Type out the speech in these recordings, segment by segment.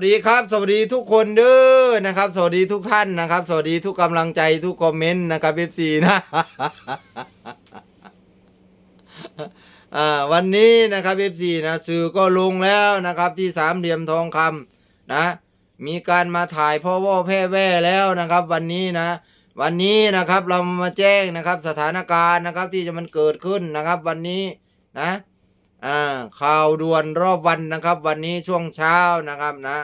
สวัสดีครับ สวัสดีทุกคนเด้อนะครับ สวัสดีทุกท่านนะครับ สวัสดีทุกกำลังใจทุกคอมเมนต์นะครับเอฟซีนะวันนี้นะครับเอฟซีนะสื่อก็ลงแล้วนะครับที่สามเหลี่ยมทองคำนะ มีการมาถ่ายพ่อว่อแพร่แว่แล้วนะครับ วันนี้นะ วันนี้นะครับเรามาแจ้งนะครับสถานการณ์นะครับที่จะมันเกิดขึ้นนะครับ วันนี้นะ อ่าข่าวด่วนรอบวันนะครับ วันนี้ช่วงเช้านะครับนะ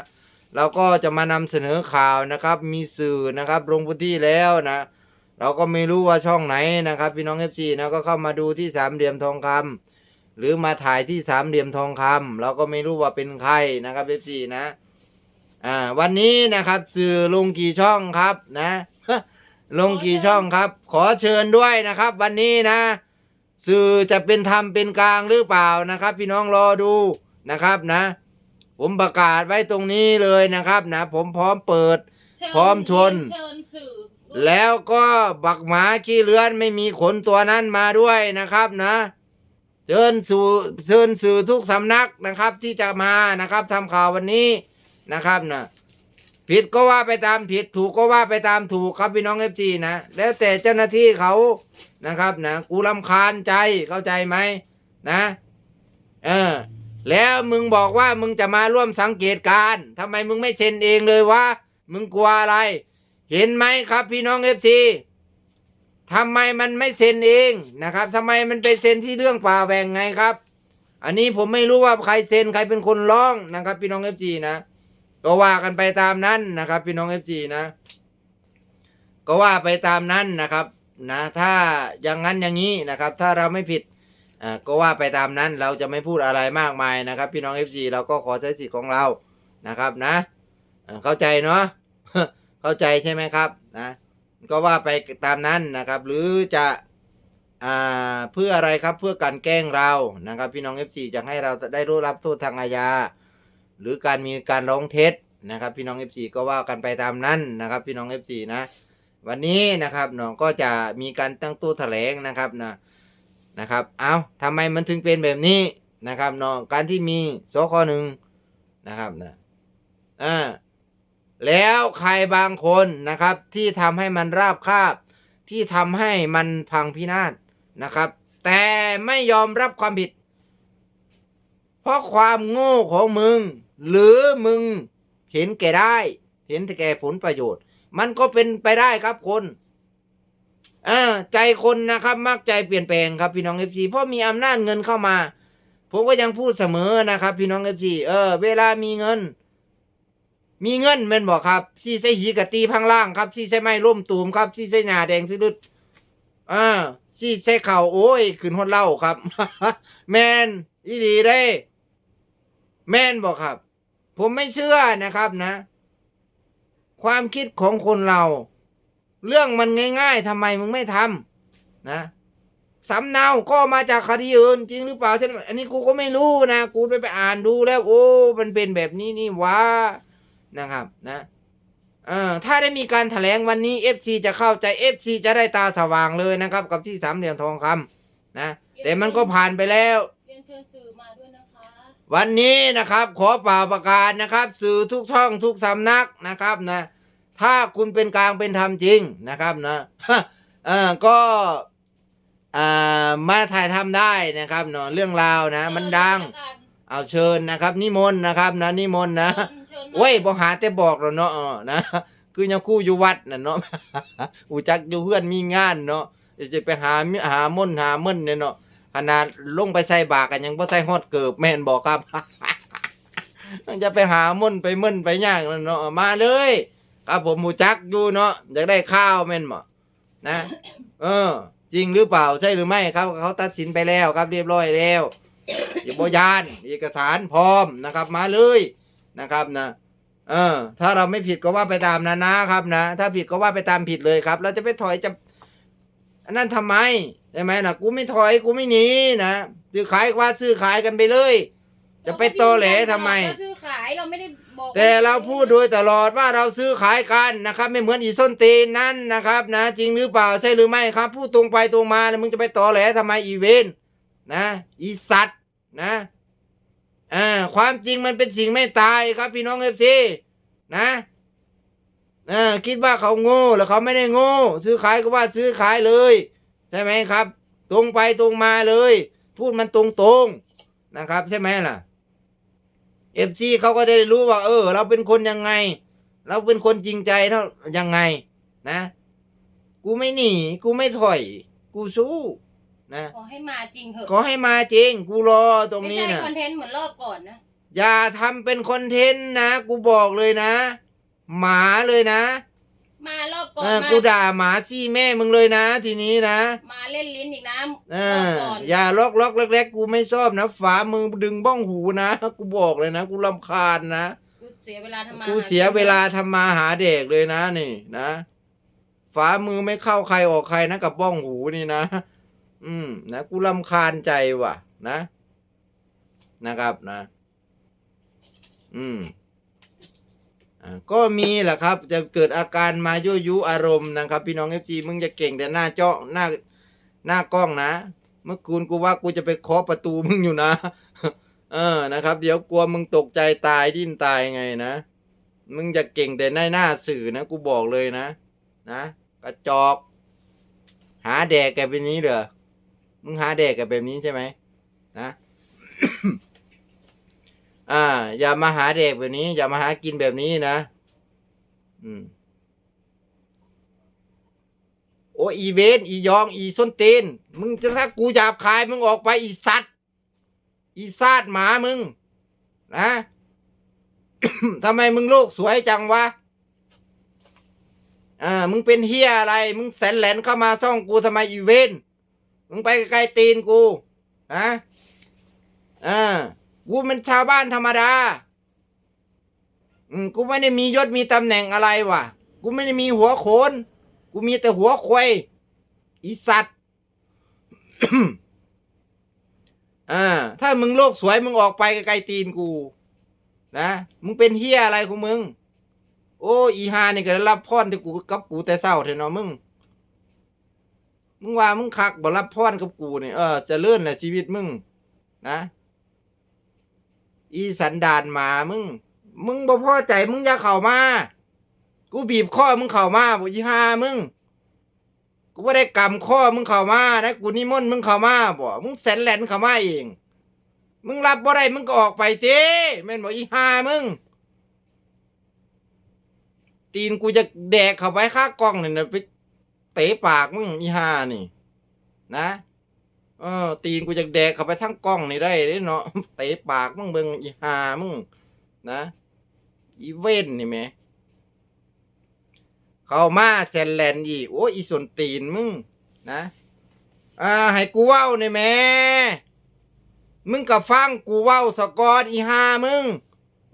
เราก็จะมานำเสนอข่าวนะครับ มีสื่อนะครับลงพื้นที่แล้วนะเราก็ไม่รู้ว่าช่องไหนนะครับ พี่น้องเอฟซีนะก็เข้ามาดูที่สามเหลี่ยมทองคำหรือมาถ่ายที่สามเหลี่ยมทองคำเราก็ไม่รู้ว่าเป็นใครนะครับเอฟซีนะอ่าวันนี้นะครับสื่อลงกี่ช่องครับนะลงกี่ช่องครับ ขอเชิญด้วยนะครับ วันนี้นะ สื่อจะเป็นธรรมเป็นกลางหรือเปล่านะครับ พี่น้องรอดูนะครับนะ ผมประกาศไว้ตรงนี้เลยนะครับนะ ผมพร้อมเปิดเชิญพร้อมชน เชิญสื่อแล้วก็บักหมาขี้เลือนไม่มีขนตัวนั้นมาด้วยนะครับนะเชิญสู่เชิญสื่อทุกสำนักนะครับที่จะมานะครับทำข่าววันนี้นะครับนะ ผิดก็ว่าไปตามผิดถูกก็ว่าไปตามถูกครับพี่น้องเอฟซีนะแล้วแต่เจ้าหน้าที่เขานะครับนะกูรำคาญใจเข้าใจไหมนะเออแล้วมึงบอกว่ามึงจะมาร่วมสังเกตการทำไมมึงไม่เซ็นเองเลยวะมึงกลัวอะไร เห็นไหมครับพี่น้องเอฟซีทำไมมันไม่เซ็นเองนะครับทำไมมันไปเซ็นที่เรื่องป่าแหวงไงครับ อันนี้ผมไม่รู้ว่าใครเซ็นใครเป็นคนร้องนะครับ พี่น้องเอฟซีนะ ก็ว่ากันไปตามนั้นนะครับ พี่น้องเอฟซีนะ ก็ว่าไปตามนั้นนะครับนะถ้าอย่างนั้นอย่างนี้นะครับ ถ้าเราไม่ผิดอ่าก็ว่าไปตามนั้นเราจะไม่พูดอะไรมากมายนะครับ พี่น้องเอฟซีเราก็ขอใช้สิทธิ์ของเรานะครับนะเข้าใจเนาะเข้าใจใช่ไหมครับนะก็ว่าไปตามนั้นนะครับ หรือจะอ่าเพื่ออะไรครับเพื่อการแกล้งเรานะครับ พี่น้อง FC จะให้เราได้รู้รับโทษทางอาญา หรือการมีการร้องเท็จนะครับ พี่น้อง FC ก็ว่ากันไปตามนั้นนะครับ พี่น้อง FC นะ วันนี้นะครับน้องก็จะมีการตั้งตู้แถลงนะครับนะนะครับเอาทำไมมันถึงเป็นแบบนี้นะครับน้องการที่มีสคหนึ่งนะครับนะอ่าแล้วใครบางคนนะครับที่ทำให้มันราบคาบ ที่ทำให้มันพังพินาศนะครับ แต่ไม่ยอมรับความผิด เพราะความโง่ของมึง หรือมึงเห็นแก่ได้ เห็นแต่แก่ผลประโยชน์ มันก็เป็นไปได้ครับคนอ่าใจคนนะครับมักใจเปลี่ยนแปลงครับพี่น้องเอฟซีเพราะมีอำนาจเงินเข้ามา ผมก็ยังพูดเสมอนะครับ พี่น้องเอฟซีเออ เวลามีเงิน มีเงินม่นบอกครับซีใส่หีกะตีพังล่างครับซีใส่ไม้ร่มตูมครับซีใส่หนาแดงสิลุดอ่าซีใส่เข่าโอ้ยขึ้นหดเล่าครับ แมนอีดีได้ แมนบอกครับ ผมไม่เชื่อนะครับนะ ความคิดของคนเรา เรื่องมันง่ายๆทำไมมึงไม่ทำนะสำเนาก็มาจากคดีอื่นจริงหรือเปล่าฉันอันนี้กูก็ไม่รู้นะ กูไปไปอ่านดูแล้ว โอ้ มันเป็นแบบนี้นี่วะนะครับนะเออถ้าได้มีการแถลงวันนี้ FC จะเข้าใจ FC จะได้ตาสว่างเลยนะครับ กับที่สามเหลี่ยมทองคำนะ แต่มันก็ผ่านไปแล้ว วันนี้นะครับขอเป่าประกาศนะครับ สื่อทุกช่องทุกสำนักนะครับนะ ถ้าคุณเป็นกลางเป็นธรรมจริงนะครับนะเออก็อ่ามาถ่ายทำได้นะครับเนาะเรื่องราวนะ มันดัง เอาเชิญนะครับ นิมนต์นะครับนะนิมนต์นะเชิญเชิญมาโอ้ยบ่หาแต่บอกแล้วเนาะเออนะคือยังคู่อยู่วัดน่ะเนาะอูจักอยู่เพื่อนมีงานเนาะจะไปหาหาม่นหาเม่นเนี่ยเนาะ ขนาดลงไปใส่บาตรกันยังบ่ใส่ฮอดเกิบแม่นบอกครับ จะไปหามุ่นไปม่นไปย่างนั่นเนาะมาเลย ครับผมหมูจักอยู่เนาะอยากได้ข้าวแม่นบ่นะ เออ จริงหรือเปล่าใช่หรือไม่ครับเขาตัดสินไปแล้วครับ เรียบร้อยแล้วอย่าบยานเอกสารพร้อมนะครับ มาเลยนะครับนะเออ ถ้าเราไม่ผิดก็ว่าไปตามนะนะครับนะ ถ้าผิดก็ว่าไปตามผิดเลยครับ เราจะไปถอยจะ อันนั้นทำไมใช่ไหมนะกูไม่ถอยกูไม่หนีนะซื้อขายก็ว่าซื้อขายกันไปเลย จะไปโตแหลทำไมเราซื้อขายเราไม่ได้บอกแต่เราพูดโดยตลอดว่าเราซื้อขายกันนะครับ ไม่เหมือนอีส้นตีนนั่นนะครับ นะ จริงหรือเปล่าใช่หรือไม่ครับ พูดตรงไปตรงมาแล้วมึงจะไปตอแหลทำไมอีเวนต์นะอีสัตว์นะอ่าความจริงมันเป็นสิ่งไม่ตายครับพี่น้องเอฟซีนะเออคิดว่าเขาโง่แล้วเขาไม่ได้โง่ ซื้อขายก็ว่าซื้อขายเลย ใช่ไหมครับ ตรงไปตรงมาเลย พูดมันตรงตรงๆนะครับ ใช่ไหมล่ะเอฟซีเขาก็จะได้รู้ว่า เออ เราเป็นคนยังไง เราเป็นคนจริงใจเท่ายังไง นะ กูไม่หนี กูไม่ถอย กูสู้นะขอให้มาจริงเถอะขอให้มาจริง กูรอตรงไม่นี้ใช่นะคอนเทนต์เหมือนรอบก่อนนะอย่าทำเป็นคอนเทนต์นะ กูบอกเลยนะ หมาเลยนะมารอบก่อนเออมากูด่าหมาซี่แม่มึงเลยนะ ทีนี้นะมาเล่นลิ้นอีกนะเอรอบอก่อนอย่าล็อกล็อกเล็กๆกูไม่ชอบนะฝามือดึงบ้องหูนะ กูบอกเลยนะ กูรำคาญนะ กูเสียเวลาทำมากูหาเสียเวลาทำมาหาเด็กเลยนะนี่นะฝามือไม่เข้าใครออกใครนะกับบ้องหูนี่นะ อืม นะกูรำคาญใจว่ะ นะ นะครับนะ อืมอ่า ก็มีแหละครับจะเกิดอาการมายั่วยุอารมณ์นะครับ พี่น้องเอฟซีมึงจะเก่งแต่หน้าเจาะหน้าหน้ากล้องนะ เมื่อคืนกูว่ากูจะไปเคาะประตูมึงอยู่นะ เออนะครับ เดี๋ยวกลัวมึงตกใจตายดิ้นตายไงนะ มึงจะเก่งแต่ในหน้าสื่อนะ กูบอกเลยนะ นะกระจอก หาแดกแกแบบนี้เหรอมึงหาแดกแกแบบนี้ใช่ไหมนะ อ่า อย่ามาหาเด็กแบบนี้ อย่ามาหากินแบบนี้นะ อืม โอ้อีเวนอียอง อีส้นตีนมึงจะถ้ากูหยาบคายมึงออกไปอีสัตว์ อีซาดหมามึง นะทำไมมึงโลกสวยจังวะอ่า มึงเป็นเฮียอะไร มึงแสนแหลนเข้ามาซ่องกูทำไมอีเวนมึงไปไกลตีนกู นะอ่า กูเป็นชาวบ้านธรรมดา อืมกูไม่ได้มียศมีตำแหน่งอะไรวะกูไม่ได้มีหัวโขน กูมีแต่หัวควยอีสัตว์อ่าถ้ามึงโลกสวยมึงออกไปไกลๆตีนกู นะ มึงเป็นเฮียอะไรของมึง โอ้อีฮานี่ก็ได้รับพรที่กูกับกูแต่เศร้าเถอะเนาะมึง มึงว่ามึงคักบ่รับพรกับกูเนี่ยเออจะเลื่อนแหละชีวิตมึง นะ อีสันดานหมามึง มึงบ่พอใจมึงอย่าเข้ามา กูบีบข้อมึงเข้ามาบ่อีห้ามึง กูบ่ได้กำข้อมึงเข้ามานะกูนิมนต์มึงเข้ามาบ่มึงแสนแหลนเข้ามาเอง มึงรับบ่ได้มึงก็ออกไปเต้แม่นบ่อีห้ามึง ตีนกูจะแดกเข้าไปข้ากล้องนี่นะไปเตะปากมึงอีห้านี่ นะ ออตีนกูจะแดกเข้าไปทั้งกล้องนี่ได้เด้เนาะเตะปากมึงเบิงอีหามึงนะอีเว้นนี่แหมเข้ามาแซนแลนด์อีกโอ้อีส่วนตีนมึงนะอ่าให้กูเว้านี่แม่มึงก็ฟังกูเว้าสะกอนอีหามึง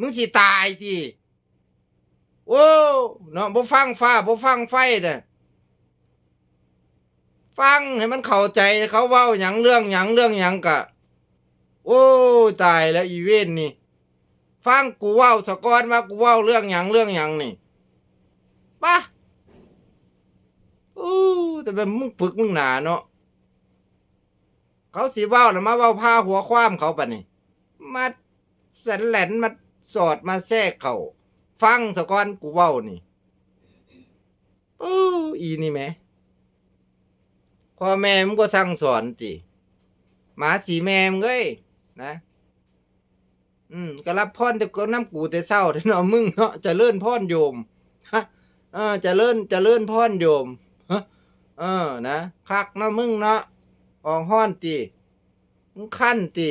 มึงสิตายทีโอ้เนาะบ่ฟังฟ้าบ่ฟังไฟเด้อ ฟังให้มันเข้าใจเขาเว้าหยังเรื่องหยังเรื่องหยังกะ โอ้ตายแล้วอีเวนนี่ ฟังกูเว้าสะกอนว่ากูเว้าเรื่องหยังเรื่องหยังนี่ปะอู้แต่แบบมึงฝึกมึงหนาเนาะเขาสิเว้าแล้วมาเว้าพาหัวความเขาปะนี่มาแสนแหลนมาสอดมาแทรกเขาฟังสะกอนกูเว้านี่โอ้อีนี่แหม พ่อแม่มึงก็สั่งสอนติหมาสีแม่มึงเอ้ยนะ อืมก็รับพรแต่ก็น้ำกูแต่เศร้าเถอะเนาะมึงเนาะจะเลื่อนพรโยมฮะเออจะเลื่อนจะเลื่อนพรโยมฮะเออนะคักเนาะมึงเนาะออกห้อนตีมึงขั้นตี